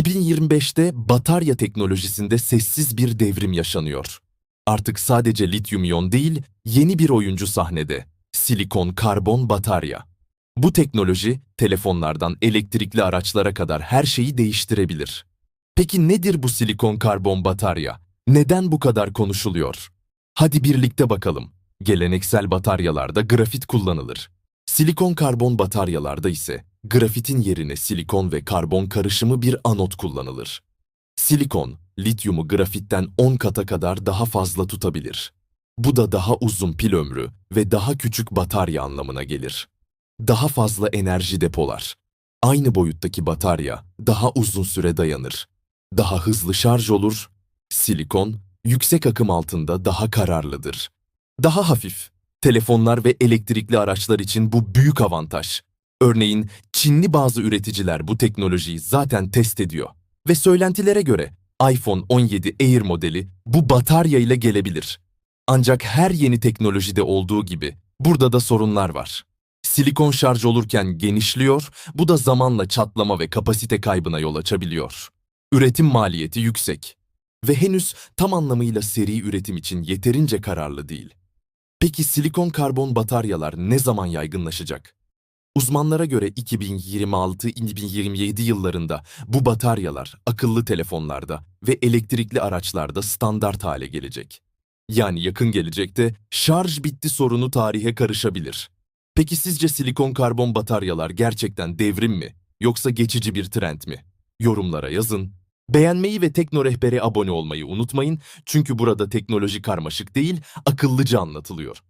2025'te batarya teknolojisinde sessiz bir devrim yaşanıyor. Artık sadece lityum iyon değil, yeni bir oyuncu sahnede. Silikon karbon batarya. Bu teknoloji telefonlardan elektrikli araçlara kadar her şeyi değiştirebilir. Peki nedir bu silikon karbon batarya? Neden bu kadar konuşuluyor? Hadi birlikte bakalım. Geleneksel bataryalarda grafit kullanılır. Silikon karbon bataryalarda ise grafitin yerine silikon ve karbon karışımı bir anot kullanılır. Silikon, lityumu grafitten 10 kata kadar daha fazla tutabilir. Bu da daha uzun pil ömrü ve daha küçük batarya anlamına gelir. Daha fazla enerji depolar. Aynı boyuttaki batarya daha uzun süre dayanır. Daha hızlı şarj olur. Silikon, yüksek akım altında daha kararlıdır. Daha hafif. Telefonlar ve elektrikli araçlar için bu büyük avantaj. Örneğin Çinli bazı üreticiler bu teknolojiyi zaten test ediyor. Ve söylentilere göre iPhone 17 Air modeli bu batarya ile gelebilir. Ancak her yeni teknolojide olduğu gibi burada da sorunlar var. Silikon şarj olurken genişliyor, bu da zamanla çatlama ve kapasite kaybına yol açabiliyor. Üretim maliyeti yüksek ve henüz tam anlamıyla seri üretim için yeterince kararlı değil. Peki silikon karbon bataryalar ne zaman yaygınlaşacak? Uzmanlara göre 2026-2027 yıllarında bu bataryalar akıllı telefonlarda ve elektrikli araçlarda standart hale gelecek. Yani yakın gelecekte şarj bitti sorunu tarihe karışabilir. Peki sizce silikon karbon bataryalar gerçekten devrim mi yoksa geçici bir trend mi? Yorumlara yazın. Beğenmeyi ve Tekno Rehber'e abone olmayı unutmayın çünkü burada teknoloji karmaşık değil, akıllıca anlatılıyor.